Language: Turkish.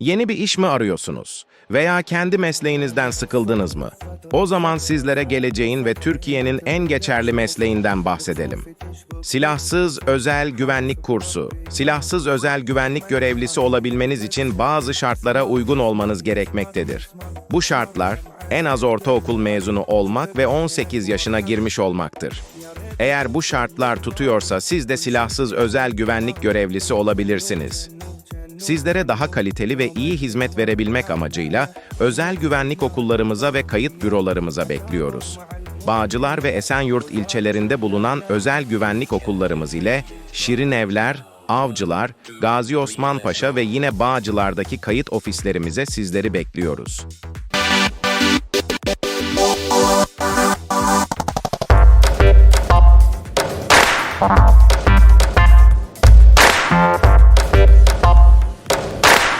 Yeni bir iş mi arıyorsunuz? Veya kendi mesleğinizden sıkıldınız mı? O zaman sizlere geleceğin ve Türkiye'nin en geçerli mesleğinden bahsedelim. Silahsız Özel Güvenlik Kursu Silahsız özel güvenlik görevlisi olabilmeniz için bazı şartlara uygun olmanız gerekmektedir. Bu şartlar, en az ortaokul mezunu olmak ve 18 yaşına girmiş olmaktır. Eğer bu şartlar tutuyorsa siz de silahsız özel güvenlik görevlisi olabilirsiniz. Sizlere daha kaliteli ve iyi hizmet verebilmek amacıyla özel güvenlik okullarımıza ve kayıt bürolarımıza bekliyoruz. Bağcılar ve Esenyurt ilçelerinde bulunan özel güvenlik okullarımız ile Şirin Evler, Avcılar, Gazi Osman Paşa ve yine Bağcılar'daki kayıt ofislerimize sizleri bekliyoruz. Thank